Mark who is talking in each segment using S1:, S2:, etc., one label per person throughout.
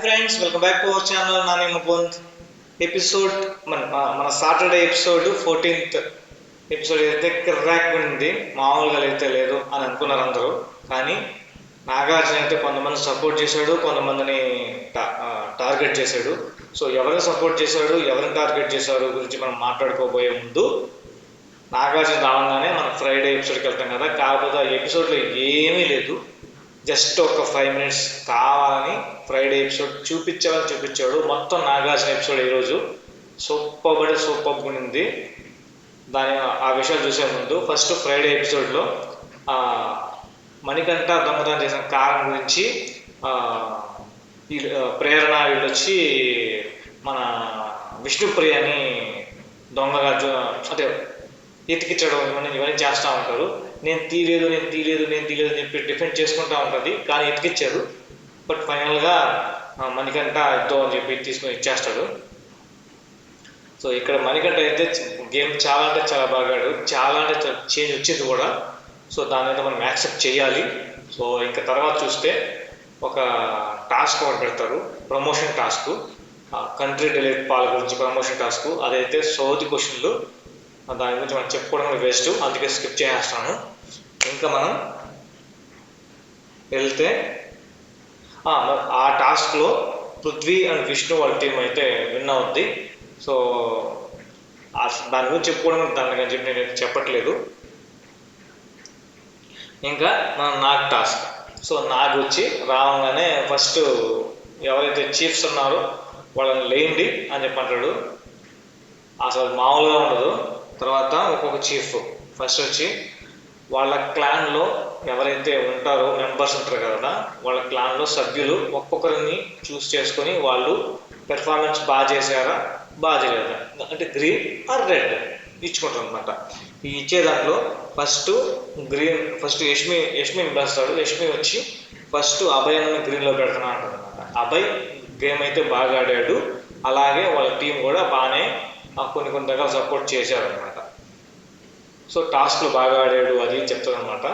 S1: Friends welcome back to our channel Nani Mukund episode మన మన Saturday episode fourteenth episode అయితే crack ఉంది మామూలుగా అయితే లేదు అని అనుకున్నారు అందరూ. కానీ నాగార్జున అయితే కొంతమంది సపోర్ట్ చేశాడు కొంతమందిని టార్గెట్ చేశాడు. సో ఎవరిని సపోర్ట్ చేశాడు ఎవరిని టార్గెట్ చేశాడు గురించి మనం మాట్లాడుకోబోయే ముందు నాగార్జున రావంగానే మనం ఫ్రైడే ఎపిసోడ్కి వెళ్తాం కదా. కాకపోతే ఆ ఎపిసోడ్లో ఏమీ లేదు. జస్ట్ ఒక ఫైవ్ మినిట్స్ కావాలని ఫ్రైడే ఎపిసోడ్ చూపించాలని చూపించాడు. మొత్తం నాగార్జున ఎపిసోడ్ ఈరోజు సూపర్ బడి సూపర్ ఉంది. దాని ఆ విషయాలు చూసే ముందు ఫస్ట్ ఫ్రైడే ఎపిసోడ్లో మణికంఠ దొంగతనం చేసిన కారణం గురించి ప్రేరణ వీళ్ళు వచ్చి మన విష్ణుప్రియని దొంగగా అంటే ఎతికించడం ఇవన్నీ ఇవన్నీ చేస్తూ ఉంటారు. నేను తీయలేదు నేను తీయలేదు నేను తీయలేదు అని చెప్పి డిఫెండ్ చేసుకుంటూ ఉంటుంది. కానీ ఎతికిచ్చారు బట్ ఫైనల్గా మణికంట ఇద్దో అని చెప్పి తీసుకొని ఇచ్చేస్తాడు. సో ఇక్కడ మణికంట అయితే గేమ్ చాలా అంటే చాలా బాగా ఆడాడు. చాలా అంటే చేంజ్ వచ్చింది కూడా. సో దాని అయితే మనం యాక్సెప్ట్ చేయాలి. సో ఇంకా తర్వాత చూస్తే ఒక టాస్క్ ఒకటి పెడతారు. ప్రమోషన్ టాస్క్ కంట్రీ డెలివరీ పాల్ గురించి ప్రమోషన్ టాస్క్ అదైతే సోది క్వశ్చన్లు దాని గురించి మనం చెప్పుకోవడం వేస్ట్ అందుకే స్కిప్ చేస్తాను ఇంకా మనం వెళ్తే ఆ, టాస్క్లో పృథ్వీ అండ్ విష్ణు వాళ్ళ టీం అయితే విన్ అవుద్ది. సో దాని గురించి చెప్పుకోవడం దాని చెప్పి నేను చెప్పట్లేదు. ఇంకా మన నాగ్ టాస్క్ సో నాగ్ వచ్చి రావంగానే ఫస్ట్ ఎవరైతే చీఫ్స్ ఉన్నారో వాళ్ళని లేండి అని చెప్పంటాడు అసలు మామూలుగా ఉండదు. తర్వాత ఒక్కొక్క చీఫ్ ఫస్ట్ వచ్చి వాళ్ళ క్లాన్లో ఎవరైతే ఉంటారో మెంబర్స్ ఉంటారు కదా వాళ్ళ క్లాన్లో సభ్యులు ఒక్కొక్కరిని చూస్ చేసుకొని వాళ్ళు పెర్ఫార్మెన్స్ బాగా చేశారా బాగా చేయలేదా? అంటే గ్రీన్ ఆర్ రెడ్ ఇచ్చుకుంటారు అనమాట ఈ ఇచ్చే దాంట్లో first green first Yashmi Yashmi పిలుస్తాడు యష్మి వచ్చి ఫస్ట్ అభయ్ అన్న గ్రీన్లో పెడతాను అంటారు అనమాట అభయ్ గేమ్ అయితే బాగా ఆడాడు. అలాగే వాళ్ళ టీం కూడా బాగానే కొన్ని కొన్ని రకాల సపోర్ట్ చేశారనమాట సో టాస్క్లు బాగా ఆడాడు అది చెప్తాడు అనమాట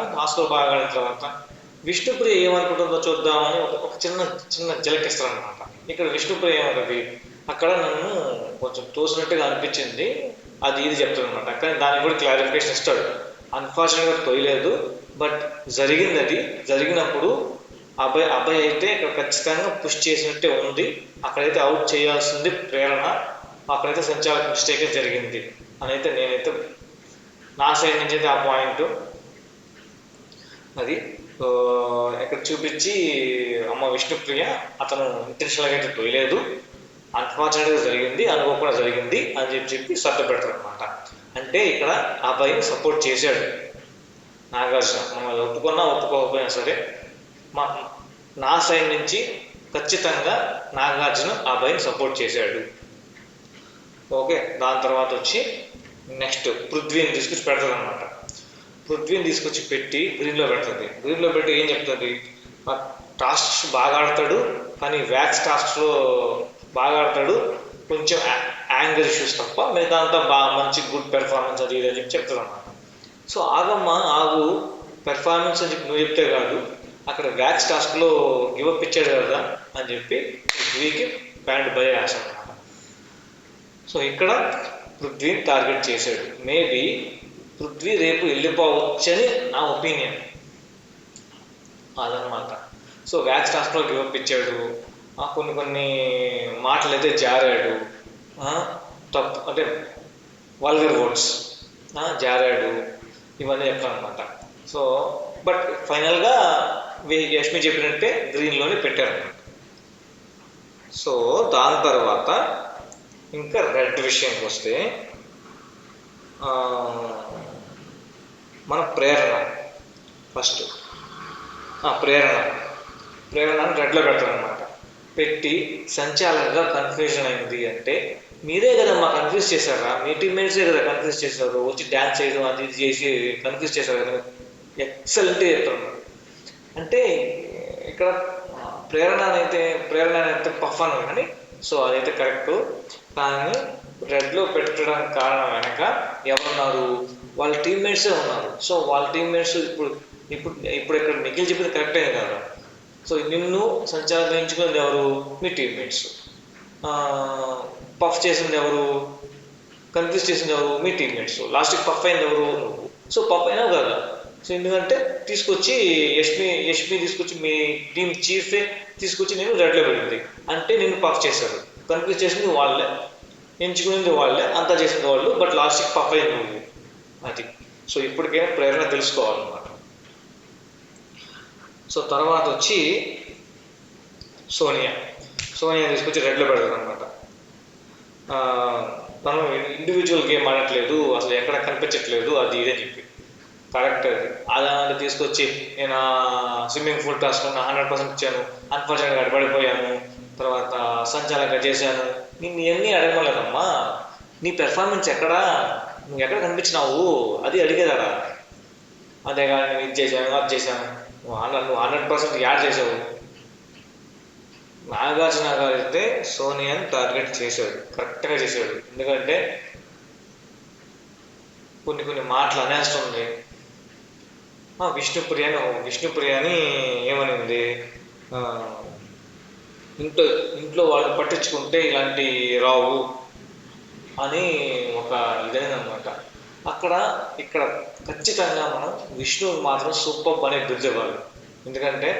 S1: బాగా ఆడిన తర్వాత విష్ణుప్రియ ఏమనుకుంటుందో చూద్దామని ఒక చిన్న చిన్న చిన్న జలకిస్తారనమాట ఇక్కడ విష్ణుప్రియ ఏమంటుంది అక్కడ నన్ను కొంచెం తోసినట్టుగా అనిపించింది. అది ఇది చెప్తాడు కానీ దానికి కూడా క్లారిఫికేషన్ ఇస్తాడు. అన్ఫార్చునేట్గా తోయలేదు బట్ జరిగింది అది. జరిగినప్పుడు అబ్బాయి అబ్బాయి అయితే ఇక్కడ ఖచ్చితంగా పుష్ చేసినట్టే ఉంది. అక్కడైతే అవుట్ చేయాల్సింది ప్రేరణ. అక్కడైతే సంచాలక మిస్టేక్ జరిగింది అని అయితే నేనైతే నా సైడ్ నుంచి అయితే ఆ పాయింట్ అది. ఇక్కడ చూపించి అమ్మ విష్ణుప్రియ అతను ఇంటెన్షనల్గా అయితే పోయలేదు. అన్ఫార్చునేట్గా జరిగింది అనుకోకుండా జరిగింది అని చెప్పి చెప్పి సర్ద పెడతారు అనమాట అంటే ఇక్కడ ఆ అబ్బాయిని సపోర్ట్ చేశాడు నాగార్జున. మమ్మల్ని ఒప్పుకున్నా ఒప్పుకోకపోయినా సరే మా నా సైడ్ నుంచి ఖచ్చితంగా నాగార్జున ఆ అబ్బాయిని సపోర్ట్ చేశాడు. ఓకే దాని తర్వాత వచ్చి నెక్స్ట్ పృథ్వీని తీసుకొచ్చి పెడతాడు అనమాట పృథ్వీని తీసుకొచ్చి పెట్టి గ్రీన్లో పెడుతుంది. గ్రీన్లో పెట్టి ఏం చెప్తుంది? టాస్క్స్ బాగా ఆడతాడు కానీ వ్యాక్స్ టాస్క్లో బాగా ఆడతాడు కొంచెం యాంగర్ ఇష్యూస్ తప్ప మిగతా అంతా బాగా మంచి గుడ్ పెర్ఫార్మెన్స్ అది ఇది అని చెప్పి చెప్తాడు అనమాట సో ఆగమ్మ ఆగు పెర్ఫార్మెన్స్ అని చెప్పి నువ్వు చెప్తే కాదు అక్కడ వ్యాక్స్ టాస్క్లో గివప్ ఇచ్చాడు కదా అని చెప్పి వీకి బ్యాండ్ భయ వేస్తాడు అనమాట సో ఇక్కడ పృథ్వీని టార్గెట్ చేశాడు. మేబీ పృథ్వీ రేపు వెళ్ళిపోవచ్చని నా ఒపీనియన్. అదనమాట సో వ్యాక్స్ ట్రాన్స్ఫర్ గివప్ ఇచ్చాడు. కొన్ని కొన్ని మాటలు అయితే జారాడు తప్పు అంటే వల్గర్ వర్డ్స్ జారాడు. ఇవన్నీ చెప్పారనమాట సో బట్ ఫైనల్గా యష్మి చెప్పినట్టే గ్రీన్లోనే పెట్టారనమాట సో దాని తర్వాత ఇంకా రెడ్ విషయానికి వస్తే మన ప్రేరణ. ఫస్ట్ ప్రేరణ. ప్రేరణ రెడ్లో పెడతారనమాట పెట్టి సంచాలకుగా కన్ఫ్యూజన్ అయింది అంటే మీరే కదా మా కన్ఫ్యూజ్ చేశారా? మీ టీమ్మేట్సే కదా కన్ఫ్యూజ్ చేశారు? వచ్చి డ్యాన్స్ చేయడం అది ఇది చేసి కన్ఫ్యూజ్ చేశారు కదా? ఎక్సలెంట్ చెప్తారు అంటే ఇక్కడ ప్రేరణ అయితే ప్రేరణ అయితే పఫ్ అని కానీ సో అదైతే కరెక్ట్ కానీ రెడ్లో పెట్టడానికి కారణం వెనక ఎవరున్నారు? వాళ్ళ టీమ్మేట్సే ఉన్నారు. సో వాళ్ళ టీమ్మేట్స్ ఇప్పుడు ఇప్పుడు ఇప్పుడు ఇక్కడ నిఖిల్ చెప్పింది కరెక్టే కదా? సో నిన్ను సంచాలకులు ఎవరు? మీ టీమ్మేట్స్. పఫ్ చేసింది ఎవరు? కన్ఫ్యూజ్ చేసింది ఎవరు? మీ టీమ్మేట్స్. లాస్ట్కి పఫ్ అయింది ఎవరు? నువ్వు. సో పఫ్ అయినావు కదా? సో ఎందుకంటే తీసుకొచ్చి యష్మి యష్మి తీసుకొచ్చి మీ టీం చీఫే తీసుకొచ్చి నేను రెడ్లో పెట్టింది. అంటే నిన్ను పఫ్ చేశారు. కన్ఫ్యూజ్ చేసింది వాళ్ళే. ఎంచుకునేది వాళ్ళే అంతా చేసింది వాళ్ళు బట్ లాస్ట్కి పఫ్ అయింది నువ్వు. అది. సో ఇప్పటికైనా ప్రేరణ తెలుసుకోవాలన్నమాట. సో తర్వాత వచ్చి సోనియా. సోనియా తీసుకొచ్చి రెడ్లో పెడతారు అనమాట తను ఇండివిజువల్ గేమ్ ఆడట్లేదు అసలు ఎక్కడ కనిపించట్లేదు అది ఇదే చెప్పి. కరెక్ట్ అది. అలాంటి తీసుకొచ్చి నేను swimming pool task hundred percent ఇచ్చాను. అన్ఫార్చునేట్గా అడబడిపోయాను తర్వాత సంచాలకంగా చేశాను. నిన్ను ఇవన్నీ అడగలేదమ్మా? నీ పెర్ఫార్మెన్స్ ఎక్కడా? నువ్వు ఎక్కడ కనిపించినావు? అది అడిగేదారా అదే కానీ నేను ఇది చేశాను అది చేశాను. నువ్వు హండ్రెడ్ నువ్వు హండ్రెడ్ పర్సెంట్ యాడ్ చేసావు నాగార్జున గారు అయితే సోనియాని టార్గెట్ చేశాడు. కరెక్ట్గా చేశాడు. ఎందుకంటే కొన్ని కొన్ని మాటలు అనేస్తుంది. విష్ణుప్రియ విష్ణుప్రియ అని ఏమనింది? ఉంది ఇంట్లో ఇంట్లో వాళ్ళు పట్టించుకుంటే ఇలాంటి రావు అని ఒక ఇదైందనమాట అక్కడ ఇక్కడ ఖచ్చితంగా మనం విష్ణువు మాత్రం సూపర్ అనే బిర్జవాళ్ళు ఎందుకంటే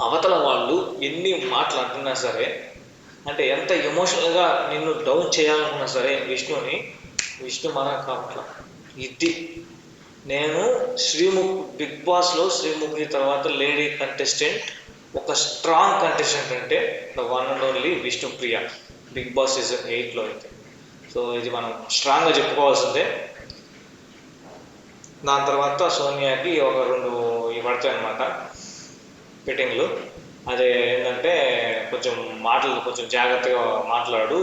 S1: అవతల వాళ్ళు ఎన్ని మాటలు అంటున్నా సరే అంటే ఎంత ఎమోషనల్గా నిన్ను డౌన్ చేయాలనుకున్నా సరే విష్ణుని విష్ణు మన కావట్ల ఇది నేను శ్రీముఖ్ బిగ్ బాస్లో శ్రీముఖి తర్వాత లేడీ కంటెస్టెంట్ ఒక స్ట్రాంగ్ కంటెస్టెంట్ అంటే the one and only Vishnupriya Bigg Boss season ఎయిట్లో అయితే. సో ఇది మనం స్ట్రాంగ్గా చెప్పుకోవాల్సిందే. దాని తర్వాత సోనియాకి ఒక రెండు ఇవి పడతాయి అనమాట ఫిట్టింగ్లు అదే ఏంటంటే కొంచెం మాటలు కొంచెం జాగ్రత్తగా మాట్లాడు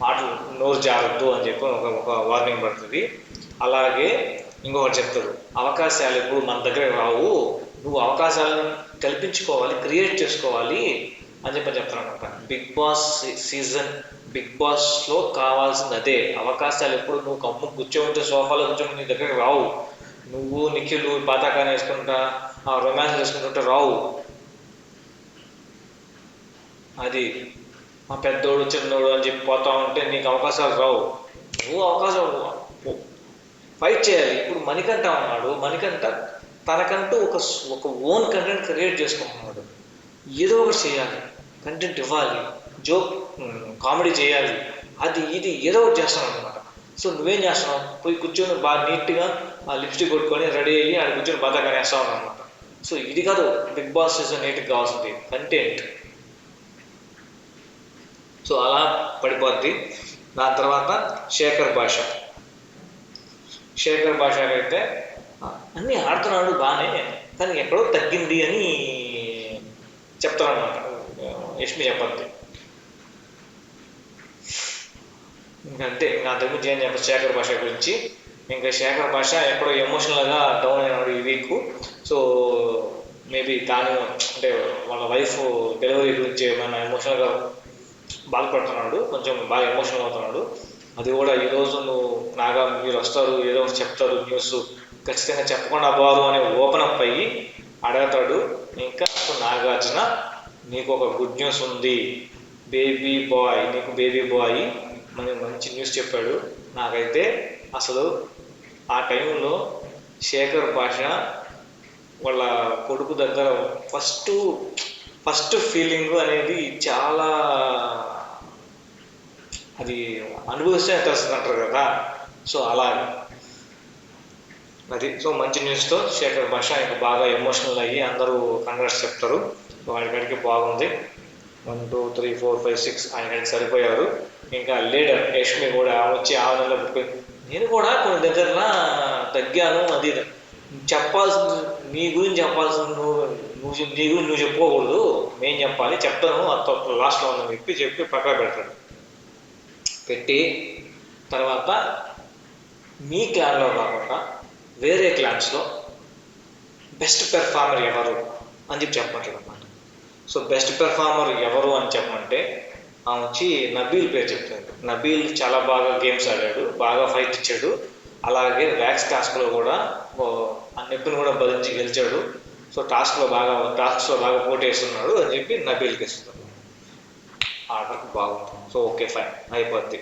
S1: మాటలు నోరు జాగ్రత్త అని చెప్పి ఒక ఒక వార్నింగ్ పడుతుంది. అలాగే ఇంకొకటి చెప్తారు అవకాశాలు ఎప్పుడు మన దగ్గర రావు. నువ్వు అవకాశాలను కల్పించుకోవాలి క్రియేట్ చేసుకోవాలి అని చెప్పి చెప్తానమాట అనమాట బిగ్ బాస్ సీజన్ బిగ్ బాస్లో కావాల్సింది అదే. అవకాశాలు ఎప్పుడు నువ్వు కమ్ము కూర్చోంటే సోఫాలో కూర్చొని నీ దగ్గరికి రావు. నువ్వు నిఖిల్ పాతాకాన్ని వేసుకుంటా రొమాన్స్ వేసుకుంటుంటే రావు. అది మా పెద్దోడు చిన్నోడు అని చెప్పి పోతా ఉంటే నీకు అవకాశాలు రావు. నువ్వు అవకాశం ఫైట్ చేయాలి. ఇప్పుడు మణికంఠ ఉన్నాడు. మణికంఠ తనకంటూ ఒక ఒక ఓన్ కంటెంట్ క్రియేట్ చేసుకుంటున్నాడు ఏదో ఒకటి చేయాలి. కంటెంట్ ఇవ్వాలి. జోక్ కామెడీ చేయాలి. అది ఇది ఏదో ఒకటి చేస్తాను అనమాట సో నువ్వేం చేస్తున్నావు? పోయి కూర్చొని బాగా నీట్గా ఆ లిప్స్టిక్ కొట్టుకొని రెడీ అయ్యి ఆడ కూర్చొని బాగా కనేస్తావు అనమాట సో ఇది కాదు. బిగ్ బాస్ సీజన్ ఎయిట్కి కావాల్సింది. కంటెంట్ సో అలా పడిపోద్ది. దాని తర్వాత శేఖర్ భాష శేఖర్ భాష అయితే అన్నీ ఆడుతున్నాడు బాగానే కానీ ఎక్కడో తగ్గింది అని చెప్తారనమాట యష్మి చెప్పద్దు. ఇంకంతే ఇంకా అంతకుమించి ఏం చెప్పచ్చు శేఖర్ భాష గురించి. ఇంకా శేఖర్ భాష ఎక్కడో ఎమోషనల్గా డౌన్ అయినాడు ఈ వీక్ సో మేబీ దాని అంటే వాళ్ళ వైఫ్ డెలివరీ గురించి ఏమైనా ఎమోషనల్గా బాధపడుతున్నాడు కొంచెం బాగా ఎమోషనల్ అవుతున్నాడు. అది కూడా ఈరోజు నువ్వు నాగా మీరు వస్తారు ఏదో ఒకటి చెప్తారు న్యూస్ ఖచ్చితంగా చెప్పకుండా పోదు అనే ఓపెన్ అప్ అయ్యి అడగతాడు ఇంకా నాగార్జున నీకు ఒక గుడ్ న్యూస్ ఉంది. బేబీ బాయ్ నీకు బేబీ బాయ్ మనకి మంచి న్యూస్ చెప్పాడు. నాకైతే అసలు ఆ టైంలో శేఖర్ భాష వాళ్ళ కొడుకు దగ్గర ఫస్ట్ ఫస్ట్ ఫీలింగ్ అనేది చాలా అది అనుభవిస్తే తెలుస్తుంది అంటారు కదా. సో అలా అది. సో మంచి న్యూస్తో శేఖర్ భాష ఇంకా బాగా ఎమోషనల్ అయ్యి అందరూ కంగ్రెస్ చెప్తారు. వాడి కాడికి బాగుంది. One two three four five six ఆయన సరిపోయారు. ఇంకా లీడర్ యష్మి కూడా ఆమె వచ్చి ఆమె పుట్టిపోయి నేను కూడా కొన్ని దగ్గర తగ్గాను అది చెప్పాల్సింది నీ గురించి చెప్పాల్సింది నువ్వు నువ్వు నీ గురించి నువ్వు చెప్పుకోకూడదు నేను చెప్పాలి చెప్తాను. అంత లాస్ట్లో ఉందని చెప్పి చెప్పి పక్కన పెడతాడు. పెట్టి తర్వాత మీ క్లాన్లో కాకుండా వేరే క్లాన్స్లో బెస్ట్ పెర్ఫార్మర్ ఎవరు అని చెప్పి చెప్పట్లేదు అనమాట సో బెస్ట్ పెర్ఫార్మర్ ఎవరు అని చెప్పమంటే ఆమె వచ్చి నబీల్ పేరు చెప్తాడు నబీల్ చాలా బాగా గేమ్స్ ఆడాడు బాగా ఫైట్ ఇచ్చాడు. అలాగే వ్యాక్స్ టాస్క్లో కూడా ఆ నొప్పిని కూడా భరించి గెలిచాడు. సో టాస్క్లో బాగా టాస్క్లో బాగా పోటీ వేస్తున్నాడు అని చెప్పి నబీల్కి ఇస్తున్నాడు ఆర్డర్ బాగుంటుంది సో ఓకే ఫైన్ అయిపోద్ది.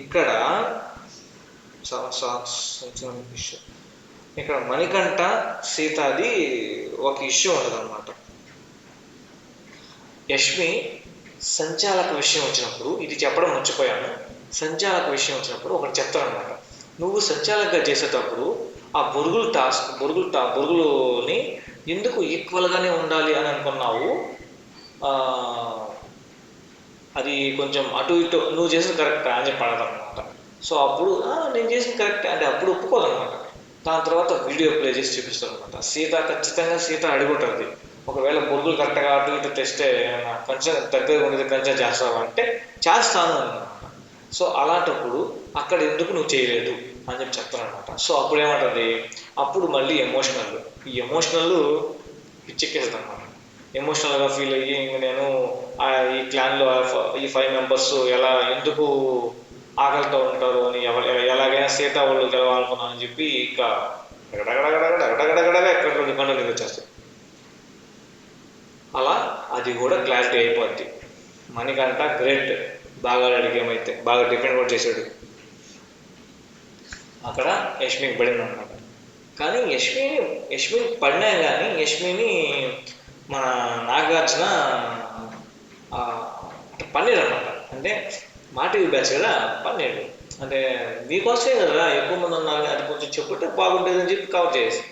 S1: ఇక్కడ ఇష్యూ. ఇక్కడ మణికంఠ సీతాది ఒక ఇష్యూ ఉండదు అనమాట యష్మి సంచాలక విషయం వచ్చినప్పుడు ఇది చెప్పడం మర్చిపోయాను సంచాలక విషయం వచ్చినప్పుడు ఒకటి చెప్తారనమాట నువ్వు సంచాలకగా చేసేటప్పుడు ఆ బొరుగులు టాస్క్ బొరుగులు టా బొరుగులుని ఎందుకు ఈక్వల్గానే ఉండాలి అని అనుకున్నావు? అది కొంచెం అటు ఇటు నువ్వు చేసేది కరెక్ట్ అని చెప్పి అనమాట సో అప్పుడు నేను చేసింది కరెక్ట్ అంటే అప్పుడు ఒప్పుకోదన్నమాట దాని తర్వాత వీడియో ప్లే చేసి చూపిస్తాను అనమాట సీత ఖచ్చితంగా సీత అడుగుంటుంది. ఒకవేళ బొరుగులు కరెక్ట్గా అటు ఇటు తెస్తే ఏమైనా కొంచెం దగ్గర ఉండేది కొంచెం చేస్తావా అంటే చేస్తాను అనమాట సో అలాంటప్పుడు అక్కడ ఎందుకు నువ్వు చేయలేదు అని చెప్పి చెప్తాను అనమాట సో అప్పుడు ఏమంటుంది? అప్పుడు మళ్ళీ ఎమోషనల్ ఈ ఎమోషనల్ పిచ్చెక్కేస్తుంది అనమాట ఎమోషనల్గా ఫీల్ అయ్యి ఇంక నేను ఆ ఈ క్లాన్లో ఈ ఫైవ్ మెంబర్స్ ఎలా ఎందుకు ఆకలితో ఉంటారు అని ఎవరు ఎలాగైనా సీత వాళ్ళు గెలవాలనుకున్నాను అని చెప్పి ఇక గడగడగడగడగడగడగడ ఎక్కడ నుండి గంటలు వచ్చేస్తాయి? అలా అది కూడా క్లారిటీ అయిపోద్ది. మనకంట గ్రేట్ బాగా అడిగేమైతే బాగా డిఫెండ్ కూడా చేశాడు. అక్కడ యష్మికి పడింది అనమాట కానీ యష్మిని యష్మిని పడినా కానీ యష్మిని మన నాగార్జున ఆ, అనమాట అంటే మాటివి బ్యాచ్ కదా? పన్నెండు అంటే మీకోసమే కదా ఎక్కువ మంది ఉన్నారు అది కొంచెం చెప్పుంటే బాగుంటుంది అని చెప్పి కవర్ చేసి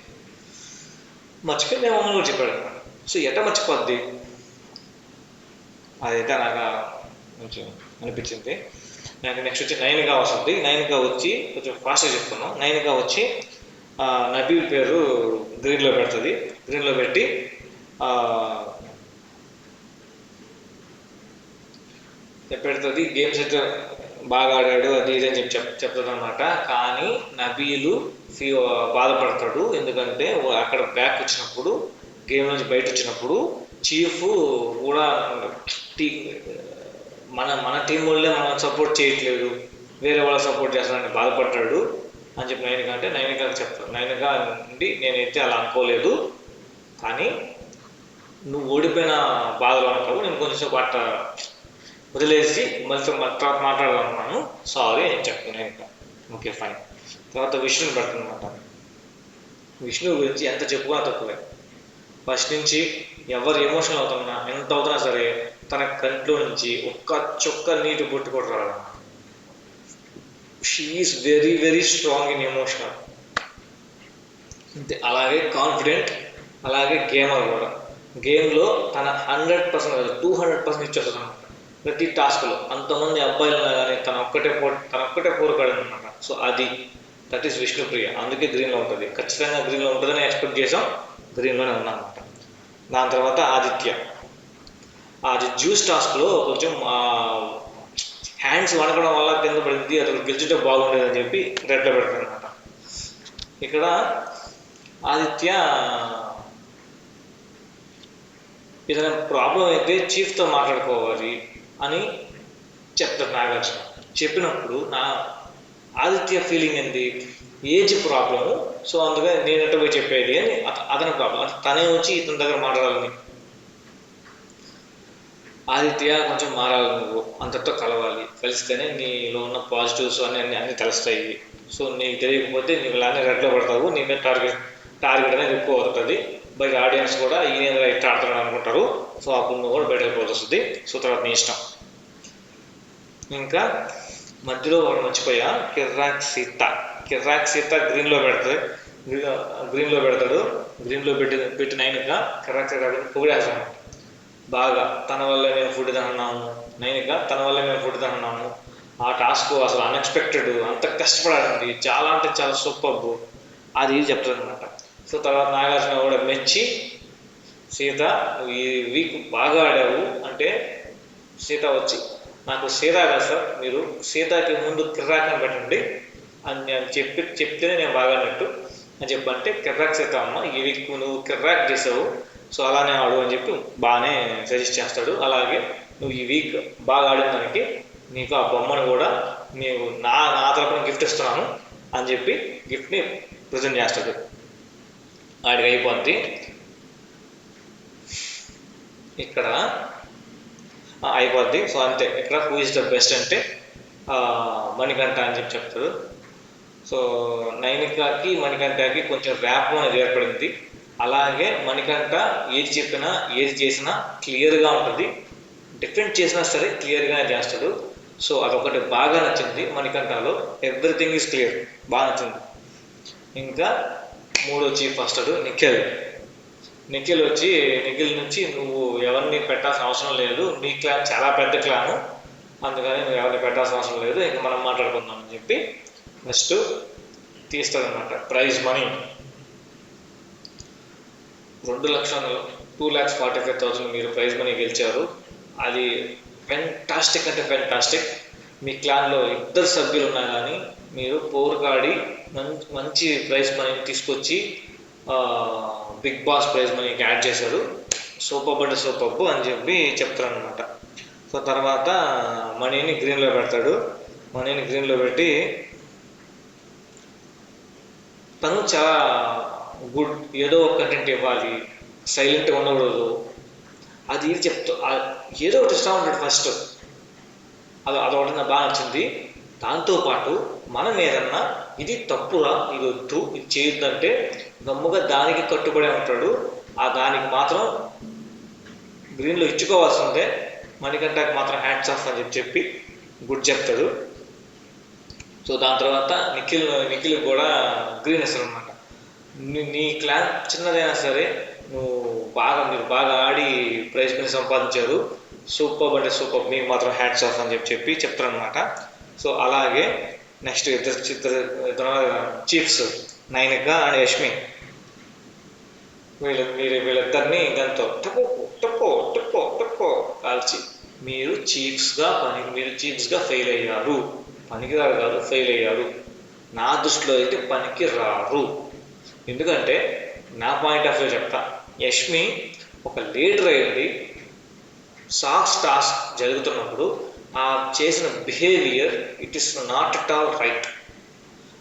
S1: మర్చిపోయి మేము మమ్మల్ని కూడా చెప్పాడు. సో ఎట్ట మర్చిపోద్ది? అదైతే నాకు కొంచెం అనిపించింది. నాకు నెక్స్ట్ వచ్చి నైన్గా వస్తుంది. నైన్గా వచ్చి కొంచెం ఫాస్ట్గా చెప్తున్నాం నైన్గా వచ్చి నబీ పేరు గ్రీన్లో పెడుతుంది. గ్రీన్లో పెట్టి పెడుతుంది గేమ్స్ అయితే బాగా ఆడాడు అది ఇది అని చెప్పి చెప్ చెప్తుంది అనమాట కానీ నబీలు ఫీ బాధపడతాడు. ఎందుకంటే అక్కడ బ్యాక్ వచ్చినప్పుడు గేమ్ నుంచి బయట వచ్చినప్పుడు చీఫ్ కూడా టీ మన మన టీం వాళ్ళే మనం సపోర్ట్ చేయట్లేదు. వేరే వాళ్ళ సపోర్ట్ చేస్తానని బాధపడ్డాడు అని చెప్పి నైనిక అంటే నైనిక చెప్తాను నైనిక నుండి నేనైతే అలా అనుకోలేదు. కానీ నువ్వు ఓడిపోయిన బాధలు అనుకోవు నేను కొంచెం అట్ట వదిలేసి మళ్ళీ తర్వాత మాట్లాడాలన్నాను సారీ అని చెప్తున్నాను ఇంకా ఓకే ఫైన్ తర్వాత విష్ణుని పెడుతుందన్నమాట విష్ణు గురించి ఎంత చెప్పుకున్నా తక్కువే. ఫస్ట్ నుంచి ఎవరు ఎమోషనల్ అవుతున్నా ఎంత అవుతున్నా సరే తన కంట్లో నుంచి ఒక్క చుక్క నీటి బొట్టు కూడా రాదు she's very very strong in emotional అంతే అలాగే కాన్ఫిడెంట్ అలాగే గేమర్ కూడా. గేమ్లో తన hundred percent two hundred percent ఇచ్చేస్తాను ప్రతి టాస్క్లో అంతమంది అబ్బాయిలు ఉన్నా కానీ తన ఒక్కటే పో తన ఒక్కటే పోరుకాడు అనమాట సో అది దట్ ఈస్ విష్ణుప్రియ అందుకే గ్రీన్లో ఉంటుంది. ఖచ్చితంగా గ్రీన్లో ఉంటుందని ఎక్స్పెక్ట్ చేసాం గ్రీన్లోనే ఉన్నాం అనమాట దాని తర్వాత ఆదిత్య. అది జ్యూస్ టాస్క్లో కొంచెం హ్యాండ్స్ వణకడం వల్ల కింద పడింది అతను గెలిచుంటే బాగుండేది అని చెప్పి రెడ్లో పెడతాను అనమాట ఇక్కడ ఆదిత్య ఏదైనా ప్రాబ్లం అయితే చీఫ్తో మాట్లాడుకోవాలి. అని చెప్తారు నాగార్జున. చెప్పినప్పుడు నా ఆదిత్య ఫీలింగ్ ఏంది? ఏజ్ ప్రాబ్లము సో అందుకే నేనట్టు పోయి చెప్పేది అని అతని ప్రాబ్లం తనే వచ్చి ఇతని దగ్గర మాట్లాడాలని. ఆదిత్య కొంచెం మారాలి నువ్వు. అంతటితో కలవాలి. కలిస్తేనే నీలో ఉన్న పాజిటివ్స్ అన్ని అన్ని అన్నీ తెలుస్తాయి. సో నీకు తెలియకపోతే నీకు ఇలానే రెడ్లో పడతావు. నీ మీద టార్గెట్ టార్గెట్ అనేది ఎక్కువ అవుతుంది. బయట ఆడియన్స్ కూడా ఈయన ఇట్లా ఆడుతున్నాడు అనుకుంటారు. సో అప్పుడు నువ్వు కూడా బయటకు పోతుంది సో తర్వాత నీ ఇష్టం. ఇంకా మధ్యలో ఒకటి మర్చిపోయా. కిర్రాక్ సీత కిర్రాక్ సీత గ్రీన్లో పెడతాడు గ్రీన్లో పెడతాడు. గ్రీన్లో పెట్టి పెట్టిన అయినక కిర్రాక్ సీత పొగిడేస్తాను బాగా తన వల్లే మేము ఫుడ్ తిన్నాము నైనిక తన వల్ల మేము ఫుడ్ తిన్నాము ఆ టాస్క్ అసలు అన్ఎక్స్పెక్టెడ్ అంత కష్టపడాలండి చాలా అంటే చాలా సూపర్ అది చెప్తుంది అనమాట సో తర్వాత నాగార్జున కూడా మెచ్చి సీత ఈ వీక్ బాగా ఆడావు. అంటే సీత వచ్చి నాకు సీత కాదు సార్. మీరు సీతకి ముందు కిర్రాక్ని పెట్టండి. అని నేను చెప్పి చెప్తేనే నేను బాగా అన్నట్టు. అని చెప్పంటే కిర్రాక్ సీత అమ్మ ఈ వీక్ నువ్వు కిర్రాక్ చేసావు. సో అలానే ఆడు అని చెప్పి బాగానే సజెస్ట్ చేస్తాడు. అలాగే నువ్వు ఈ వీక్ బాగా ఆడిన దానికి నీకు ఆ బొమ్మను కూడా నీవు నా నా తరపున గిఫ్ట్ ఇస్తున్నాను అని చెప్పి గిఫ్ట్ని ప్రజెంట్ చేస్తాడు. ఆడికి అయిపోద్ది. ఇక్కడ అయిపోద్ది. సో అంతే. ఇక్కడ హూ ఇస్ ద బెస్ట్ అంటే మణికంఠ అని చెప్పి చెప్తారు. సో నైనికాకి మణికంఠకి కొంచెం ర్యాప్ అనేది ఏర్పడింది. అలాగే మణికంఠ ఏది చెప్పినా ఏది చేసినా క్లియర్గా ఉంటుంది. డిఫరెంట్ చేసినా సరే క్లియర్గానే చేస్తాడు. సో అదొకటి బాగా నచ్చింది మణికంఠలో. ఎవ్రీథింగ్ ఈజ్ క్లియర్ బాగా నచ్చింది. ఇంకా మూడు వచ్చి ఫస్ట్ నిఖిల్. నిఖిల్ వచ్చి నిఖిల్ నుంచి నువ్వు ఎవరిని పెట్టాల్సిన అవసరం లేదు. నీ క్లాన్ చాలా పెద్ద క్లాను. అందుకని నువ్వు ఎవరిని పెట్టాల్సిన అవసరం లేదు. ఇంక మనం మాట్లాడుకుందాం అని చెప్పి నెక్స్ట్ తీస్తాడనమాట ప్రైజ్ మనీ. రెండు లక్షల two lakhs forty five thousand మీరు ప్రైజ్ మనీ గెలిచారు. అది ఫెంటాస్టిక్ అంటే ఫెంటాస్టిక్ మీ క్లాన్లో ఇద్దరు సభ్యులు ఉన్నా కానీ మీరు పోరుగాడి మంచి మంచి ప్రైజ్ మనీని తీసుకొచ్చి బిగ్ బాస్ ప్రైజ్ మనీకి యాడ్ చేశారు సూపర్ అంటే సూపర్ అని చెప్పి చెప్తారు అనమాట సో తర్వాత మనీని గ్రీన్లో పెడతాడు. మనీని గ్రీన్లో పెట్టి తను చాలా గుడ్ ఏదో ఒక కంటెంట్ ఇవ్వాలి. సైలెంట్గా ఉండకూడదు. అది ఇది చెప్తూ ఏదో ఒకటి ఇష్టం ఉంటాడు ఫస్ట్ అది అదొకటి నాకు బాగా నచ్చింది. దాంతోపాటు మనం ఏదన్నా ఇది తప్పురా ఇది వద్దు ఇది చేయొద్దంటే గమ్ముగా దానికి కట్టుబడి ఉంటాడు. ఆ దానికి మాత్రం గ్రీన్లో ఇచ్చుకోవాల్సిందే. మణికంఠకి మాత్రం హ్యాండ్స్ ఆఫ్ అని చెప్పి చెప్పి గుడ్ చెప్తాడు. సో దాని తర్వాత నిఖిల్ నిఖిల్ కూడా గ్రీన్ ఇస్తాడు అనమాట నీ క్లాన్ చిన్నదైనా సరే నువ్వు బాగా మీరు బాగా ఆడి ప్రైజ్ మనీ సంపాదించారు. సూపర్ అంటే సూపర్ మీకు మాత్రం హ్యాట్స్ ఆఫ్ అని చెప్పి చెప్పి చెప్తారనమాట సో అలాగే నెక్స్ట్ ఇద్దరు చిత్ర చీఫ్స్ నైనిక అండ్ యష్మి. వీళ్ళు మీరు వీళ్ళిద్దరిని దాంతో టపో టపో టపో టపో కాల్చి మీరు చీఫ్స్గా పని మీరు చీఫ్స్గా ఫెయిల్ అయ్యారు. పనికిరారు కాదు ఫెయిల్ అయ్యారు. నా దృష్టిలో అయితే పనికి రారు ఎందుకంటే నా పాయింట్ ఆఫ్ వ్యూ చెప్తా యష్మి ఒక లీడర్ అయ్యింది సాక్స్ టాస్క్ జరుగుతున్నప్పుడు ఆ చేసిన behaviour it is not at all right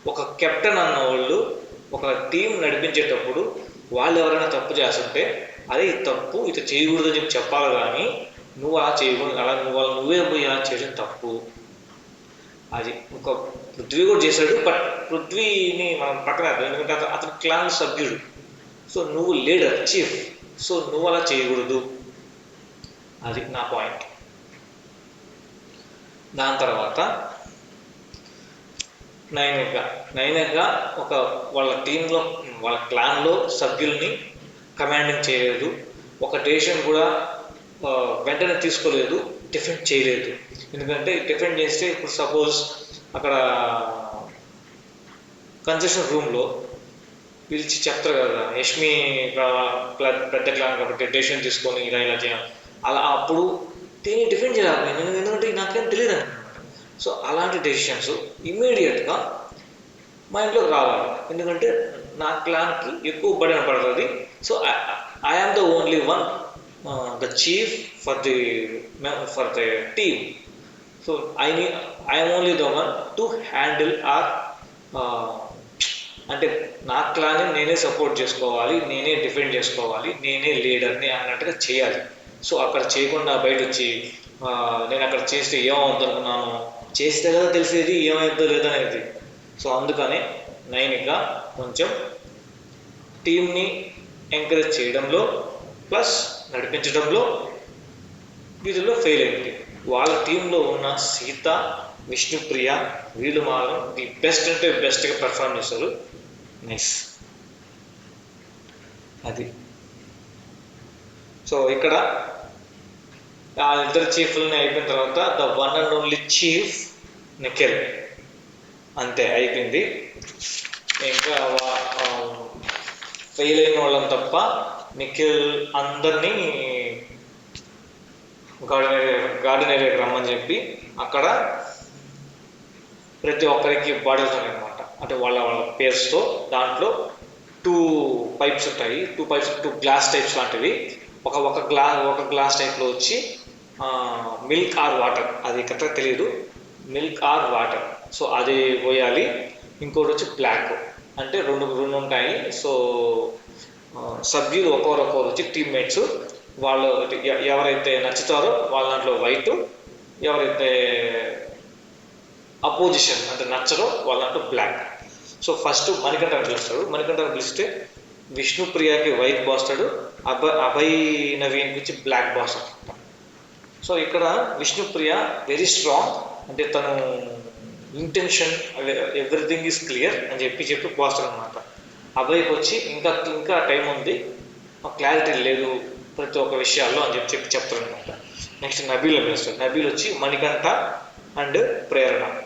S1: ఒక కెప్టెన్ అన్న వాళ్ళు ఒక టీం నడిపించేటప్పుడు వాళ్ళు ఎవరైనా తప్పు చేస్తుంటే అదే ఇది తప్పు ఇది చేయకూడదు అని చెప్పి చెప్పాలి కానీ నువ్వు అలా చేయకూడదు అలా నువ్వు అలా నువ్వే పోయి అలా చేయడం తప్పు. అది ఒక పృథ్వీ కూడా చేశాడు బట్ పృథ్వీని మనం పక్కన ఎందుకంటే అతను క్లాన్ సభ్యుడు. సో నువ్వు లీడర్ చీఫ్ సో నువ్వు అలా చేయకూడదు. అది నా పాయింట్ దాని తర్వాత నైన్గా. నైన్గా ఒక వాళ్ళ టీంలో వాళ్ళ క్లాన్లో సభ్యుల్ని కమాండింగ్ చేయలేదు. ఒక డెసిషన్ కూడా వెంటనే తీసుకోలేదు డిఫెండ్ చేయలేదు. ఎందుకంటే డిఫెండ్ చేస్తే ఇప్పుడు సపోజ్ అక్కడ కన్సెషన్ రూమ్లో పిలిచి చెప్తారు కదా యష్మి పెద్ద క్లాన్ కాబట్టి డెసిషన్ తీసుకొని ఇలా ఇలా చేయాలి. అలా అప్పుడు దీన్ని డిఫెండ్ చేయాలి? నేను ఎందుకంటే నాకేం తెలియదు అనమాట సో అలాంటి డెసిషన్స్ ఇమ్మీడియట్గా ఇంట్లో రావాలి. ఎందుకంటే నా క్లాన్కి ఎక్కువ బడిన పడుతుంది. So I I'm the only one the chief for the for the team so I నీ I'm only the one to handle or అంటే నా క్లాన్ని నేనే సపోర్ట్ చేసుకోవాలి నేనే డిఫెండ్ చేసుకోవాలి నేనే లీడర్ని అన్నట్టుగా చేయాలి. సో అక్కడ చేయకుండా బయట వచ్చి నేను అక్కడ చేస్తే ఏమవుతుంది అనుకున్నాను చేస్తే కదా తెలిసేది ఏమైందో లేదనేది సో అందుకనే నైన్గా కొంచెం టీంని ఎంకరేజ్ చేయడంలో ప్లస్ నడిపించడంలో వీటిలో ఫెయిల్ అయింది. వాళ్ళ టీంలో ఉన్న సీత విష్ణుప్రియ వీళ్ళు మాత్రం ది బెస్ట్ అంటే బెస్ట్గా పెర్ఫార్మ్ చేశారు. నైస్ అది. సో ఇక్కడ ఆ ఇద్దరు చీఫ్లని అయిపోయిన తర్వాత the one and only chief Nikhil అంతే అయిపోయింది. ఇంకా ఫెయిల్ um, అయిన వాళ్ళని తప్ప నిఖిల్ అందరినీ గార్డెన్ ఏరియా గార్డెన్ ఏరియాకి రమ్మని చెప్పి అక్కడ ప్రతి ఒక్కరికి బాటిల్స్ ఉన్నాయి అనమాట అంటే వాళ్ళ వాళ్ళ పేర్స్తో దాంట్లో టూ పైప్స్ ఉంటాయి. Two pipes two glass types లాంటివి. ఒక ఒక గ్లా ఒక గ్లాస్ టైప్లో వచ్చి మిల్క్ ఆర్ వాటర్. అది కరెక్ట్గా తెలియదు మిల్క్ ఆర్ వాటర్. సో అది పోయాలి. ఇంకోటి వచ్చి బ్లాక్. అంటే రెండు రెండు ఉంటాయి. సో సభ్యులు ఒక్కొరు ఒక్కొరు వచ్చి టీమ్మేట్స్ వాళ్ళు ఎవరైతే నచ్చుతారో వాళ్ళ దాంట్లో వైట్ ఎవరైతే అపోజిషన్ అంటే నచ్చరో వాళ్ళ దాంట్లో బ్లాక్. సో ఫస్ట్ మణికంఠ పిలుస్తాడు మణికంఠ పిలిస్తే విష్ణుప్రియకి వైట్ బాస్తాడు అభ అభయ్ నవీన్ వచ్చి బ్లాక్ బాస్తాడు సో ఇక్కడ విష్ణుప్రియ వెరీ స్ట్రాంగ్ అంటే తను ఇంటెన్షన్ ఎవ్రీథింగ్ ఈజ్ క్లియర్ అని చెప్పి చెప్పి పోస్తాడు అనమాట అభయ్కి వచ్చి ఇంకా ఇంకా టైం ఉంది. క్లారిటీ లేదు ప్రతి ఒక్క విషయాల్లో అని చెప్పి చెప్పి చెప్తారు అనమాట నెక్స్ట్ నబీల్ పిలుస్తాడు నబీల్ వచ్చి మణికంఠ అండ్ ప్రేరణ.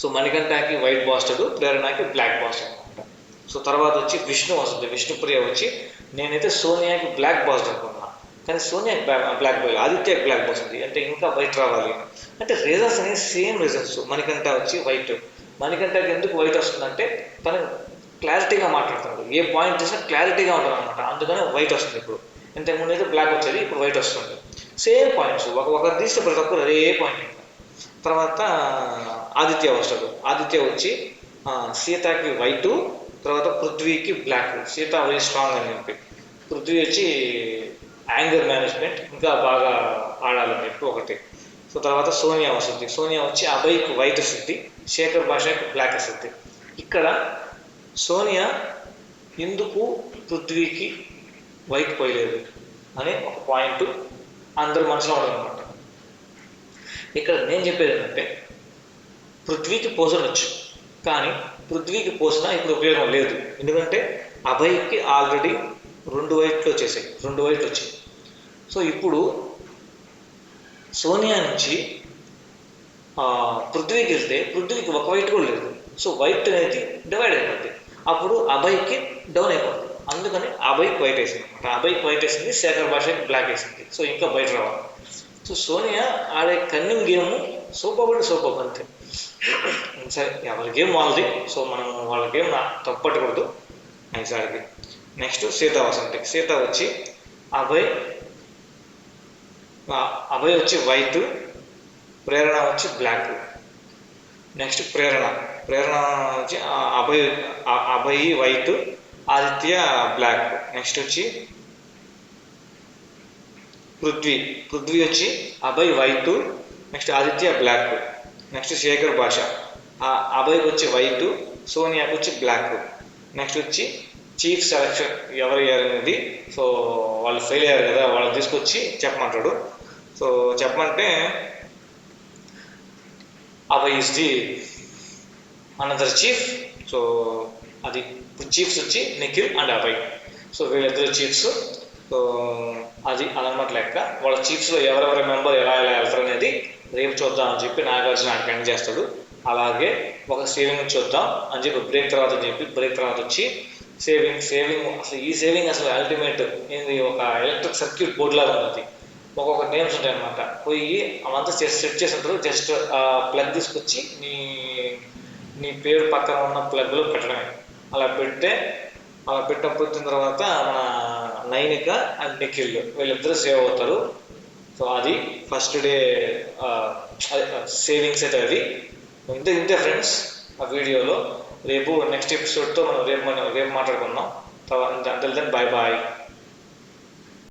S1: సో మణికంఠకి వైట్ బాస్టర్డు ప్రేరణకి బ్లాక్ బాస్టర్ అనమాట సో తర్వాత వచ్చి విష్ణు వస్తుంది. విష్ణుప్రియ వచ్చి నేనైతే సోనియాకి బ్లాక్ బాస్ అనుకున్నా. కానీ సోనియా బ్లాక్ బాయ్ ఆదిత్యకి బ్లాక్ బాస్ ఉంది. అంటే ఇంకా వైట్ రావాలి. అంటే రీజన్స్ అనేవి సేమ్ రీజన్స్ మణికంఠ వచ్చి వైట్ మణికంఠకి ఎందుకు వైట్ వస్తుందంటే తను క్లారిటీగా మాట్లాడుతున్నాడు. ఏ పాయింట్ చేసినా క్లారిటీగా ఉంటుంది అనమాట అందుకనే వైట్ వస్తుంది ఇప్పుడు. ఇంతకుముందు అయితే బ్లాక్ వచ్చేది ఇప్పుడు వైట్ వస్తుంది. సేమ్ పాయింట్స్ ఒక ఒకరు తీస్తే ప్రతి ఒక్కరు అదే పాయింట్ తర్వాత ఆదిత్య వస్తాడు. ఆదిత్య వచ్చి సీతకి వైటు తర్వాత పృథ్వీకి బ్లాక్ సీత వెరీ స్ట్రాంగ్ అని చెప్పి. పృథ్వీ వచ్చి యాంగర్ మేనేజ్మెంట్ ఇంకా బాగా ఆడాలని చెప్పి ఒకటి. సో తర్వాత సోనియా వస్తుంది సోనియా వచ్చి అభయ్కి వైట్ వస్తుంది శేఖర్ భాషకి బ్లాక్ వస్తుంది ఇక్కడ సోనియా ఎందుకు పృథ్వీకి వైట్ పోయలేదు అనే ఒక పాయింట్ అందరి మనసులో ఉండదన్నమాట ఇక్కడ నేను చెప్పేది ఏంటంటే పృథ్వీకి పోసనొచ్చు కానీ పృథ్వీకి పోసినా ఇప్పుడు ఉపయోగం లేదు. ఎందుకంటే అభయ్కి ఆల్రెడీ రెండు వైట్లు వచ్చేసాయి. రెండు వైట్లు వచ్చాయి. సో ఇప్పుడు సోనియా నుంచి పృథ్వీకి వెళ్తే పృథ్వీకి ఒక వైట్ కూడా లేదు. సో వైట్ అనేది డివైడ్ అయిపోద్ది. అప్పుడు అభయ్కి డౌన్ అయిపోద్ది. అందుకని అభయ్కి వైట్ వేసింది అనమాట అభయ్కి వైట్ వేసింది శేఖర్ భాషకి బ్లాక్ వేసింది. సో ఇంకా బయట రావాలి. సో సోనియా ఆడే కన్నింగ్ గేమ్ సూపర్ అంటే సూపర్ అంతే. సరే ఎవరి గేమ్ వాళ్ళది సో మనం వాళ్ళ గేమ్ తప్పట్టకూడదు ఈసారికి నెక్స్ట్ సీత వసంతి. సీత వచ్చి అభయ్ అభయ్ వచ్చి వైట్ ప్రేరణ వచ్చి బ్లాక్. నెక్స్ట్ ప్రేరణ. ప్రేరణ వచ్చి Abhay Abhay white Aditya black. Next వచ్చి పృథ్వీ. పృథ్వీ వచ్చి Abhay white next Aditya black. Next Shekhar Basha ఆ అభయ్కి వచ్చి వైట్ సోనియాకి వచ్చి బ్లాక్ నెక్స్ట్ వచ్చి చీఫ్ సెలక్షన్ ఎవరు అనేది సో వాళ్ళు ఫెయిల్ అయ్యారు కదా వాళ్ళు తీసుకొచ్చి చెప్పమంటాడు. సో చెప్పమంటే Abhay is the another chief so అది చీఫ్స్ వచ్చి నిఖిల్ అండ్ అభయ్. సో వీళ్ళిద్దరు చీఫ్స్ అది అదనమాట లెక్క. వాళ్ళ చీఫ్స్లో ఎవరెవరి మెంబర్ ఎలా ఎలా వెళ్తారు అనేది రేపు చూద్దాం అని చెప్పి నాగార్జున అటెండ్ చేస్తాడు. అలాగే ఒక సేవింగ్ చూద్దాం అని చెప్పి బ్రేక్ తర్వాత అని చెప్పి బ్రేక్ తర్వాత వచ్చి సేవింగ్ సేవింగ్ అసలు ఈ సేవింగ్ అసలు అల్టిమేట్ ఇది ఒక ఎలక్ట్రిక్ సర్క్యూట్ బోర్డ్ లాగా ఉన్నది ఒక్కొక్క నేమ్స్ ఉంటాయి అనమాట పోయి అవంతా సెట్ చేసి ఉంటారు. జస్ట్ ఆ ప్లగ్ తీసుకొచ్చి నీ నీ పేరు పక్కన ఉన్న ప్లగ్లో పెట్టడమే. అలా పెడితే అలా పెట్టిన తర్వాత మన నైనిక అండ్ నిఖిల్ వీళ్ళిద్దరు సేవ్ అవుతారు. సో అది ఫస్ట్ డే సేవింగ్స్ అయితే అది. ఇంతే ఇంతే ఫ్రెండ్స్ ఆ వీడియోలో. రేపు నెక్స్ట్ ఎపిసోడ్తో మనం రేపు మనం రేపు మాట్లాడుకుందాం. అంటిల్ అంతే బాయ్ బాయ్